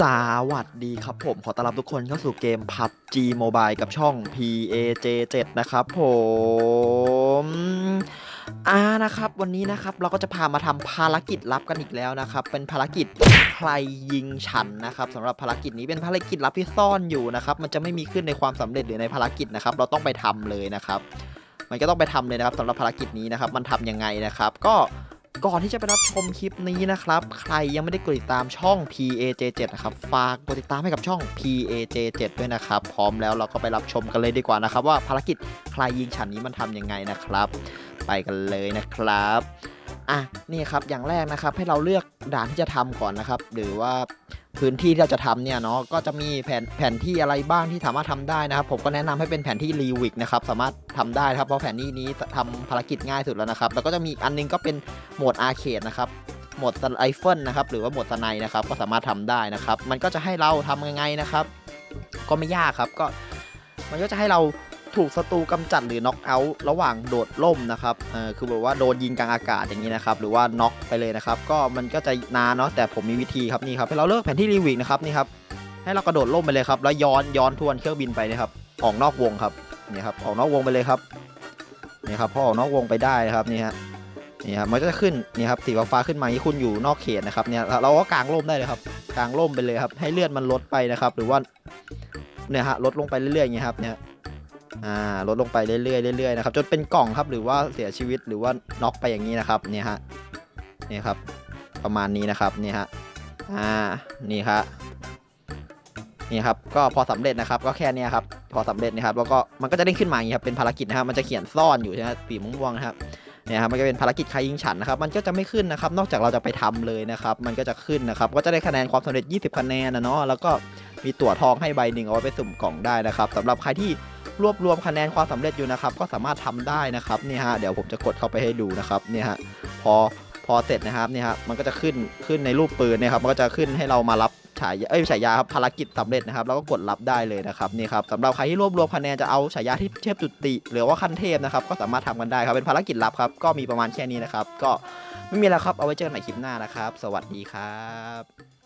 สวัสดีครับผมขอต้อนรับทุกคนเข้าสู่เกม PUBG Mobile กับช่อง PAJ7 นะครับผมอ่านะครับวันนี้นะครับเราก็จะพามาทำภารกิจลับกันอีกแล้วนะครับ เป็นภารกิจใครยิงฉันนะครับสำหรับภารกิจนี้เป็นภารกิจลับที่ซ่อนอยู่นะครับ มันจะไม่มีขึ้นในความสำเร็จหรือในภารกิจนะครับ เราต้องไปทำเลยนะครับ มันก็ต้องไปทำเลยนะครับสำหรับภารกิจนี้นะครับ มันทำยังไงนะครับ ก็ ก่อนที่จะไปรับชมคลิปนี้นะครับ ใครยังไม่ได้กดติดตามช่อง PAJ7 นะครับ ฝากกดติดตามให้กับช่อง PAJ7 ด้วยนะครับ พร้อมแล้วเราก็ไปรับชมกันเลยดีกว่านะครับ ว่าภารกิจใครยิงฉันนี้มันทำยังไงนะครับ ไปกันเลยนะครับ อะนี่ครับอย่างแรกนะครับให้เราเลือกด่านที่จะทำก่อนนะครับ หรือว่าพื้นที่ที่เราจะทำเนี่ยเนาะก็จะมีแผนแผนที่อะไรบ้างที่สามารถทำได้นะครับ ผมก็แนะนำให้เป็นแผนที่รีวิกนะครับสามารถทำได้ครับเพราะแผนที่นี้ทำภารกิจง่ายสุดแล้วนะครับ แล้วก็จะมีอีกอันนึงก็เป็นโหมดอาร์เคดนะครับโหมดไอเฟิลนะครับหรือว่าโหมดสไนนะครับก็สามารถทำได้นะครับ มันก็จะให้เราทำยังไงนะครับ ก็ไม่ยากครับก็มันก็จะให้เรา ถูกศัตรูกำจัดหรือน็อกเอาท์ระหว่างโดดล่มนะครับเออคือแบบว่าโดนยิงกลางอากาศอย่างนี้นะครับ หรือว่าน็อกไปเลยนะครับ ก็มันก็จะนานเนาะแต่ผมมีวิธีครับนี่ครับให้เราเลือกแผนที่รีวิกนะครับนี่ครับให้เรากระโดดล่มไปเลยครับแล้วย้อนย้อนทวนเครื่องบินไปนะครับออกนอกวงครับนี่ครับออกนอกวงไปเลยครับนี่ครับพอออกนอกวงไปได้นะครับนี่ฮะนี่ครับมันก็จะขึ้นนี่ครับสีฟ้าขึ้นมาที่คุณอยู่นอกเขตนะครับเนี่ยเราก็กางร่มได้เลยครับกางร่มไปเลยครับให้เลือดมันลดไปนะครับ หรือว่าเนี่ยฮะลดลงไปเรื่อยๆอย่างเงี้ยครับเนี่ย อ่าลดลงไปเรื่อยๆเรื่อยๆนะครับจนเป็นกล่องครับหรือว่าเสียชีวิตหรือว่าน็อกไปอย่างนี้นะครับเนี่ยฮะเนี่ยครับประมาณนี้นะครับนี่ฮะอ่านี่ครับนี่ครับก็พอสำเร็จนะครับก็แค่นี้ครับพอสำเร็จนะครับแล้วก็มันก็จะได้ขึ้นมาอย่างนี้ครับเป็นภารกิจนะครับมันจะเขียนซ่อนอยู่ใช่ไหมปีม่วงๆนะครับเนี่ยครับมันก็เป็นภารกิจใครยิงฉันนะครับมันก็จะไม่ขึ้นนะครับ นอกจากเราจะไปทำเลยนะครับ มันก็จะขึ้นนะครับ ก็จะได้คะแนนความสำเร็จ 20 คะแนนนะเนาะแล้วก็มีตั๋วทองให้ใบหนึ่งเอาไว้ไปสุ่มกล่องได้นะครับสำหรับใครที่ รวบรวมคะแนนความสำเร็จอยู่นะครับ ก็สามารถทำได้นะครับนี่ฮะเดี๋ยวผมจะกดเข้าไปให้ดูนะครับนี่ฮะพอพอเสร็จนะครับนี่ฮะมันก็จะขึ้นขึ้นในรูปปืนเนะครับมันก็จะขึ้นให้เรามารับฉายาเอ้ยฉายาครับภารกิจสำเร็จนะครับแล้วก็กดรับได้เลยนะครับนี่ครับสำหรับใครที่รวบรวมคะแนนจะเอาฉายาที่เทพจุติ หรือว่าขั้นเทพนะครับก็สามารถทำกันได้ครับเป็นภารกิจลับครับก็มีประมาณแค่นี้นะครับก็ไม่มีแล้วครับเอาไว้เจอกันใหม่คลิปหน้านะครับ สวัสดีครับ